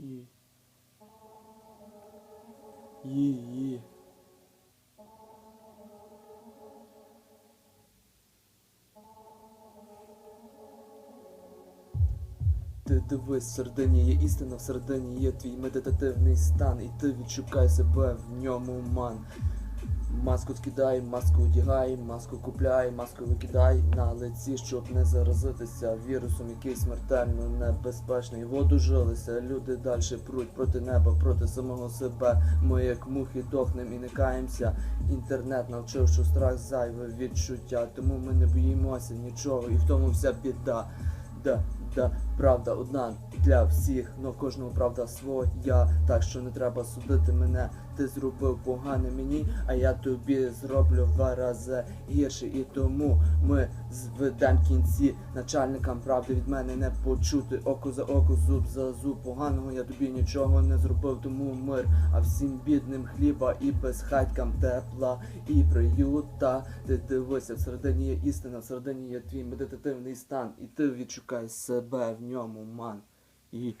Її. Її. Ти дивись, всередині є істина, всередині є твій медитативний стан, і ти відшукай себе в ньому ман. Маску скидай, маску одягай, маску купляй, маску викидай на лиці, щоб не заразитися вірусом, який смертельно небезпечний. Воду жилися, люди далі пруть проти неба, проти самого себе. Ми як мухи дохнем і не каємося. Інтернет навчив, що страх зайве відчуття, тому ми не боїмося нічого, і в тому вся біда. Да, да, правда одна для всіх, но кожного правда своя. Так що не треба судити мене. Ти зробив погане мені, а я тобі зроблю в два рази гірше. І тому ми зведем кінці начальникам правди від мене не почути. Око за око, зуб за зуб. Поганого я тобі нічого не зробив, тому мир. А всім бідним хліба і безхатькам тепла і приюта. Ти дивися, всередині є істина, всередині є твій медитативний стан, і ти відшукай себе в ньому, ман. І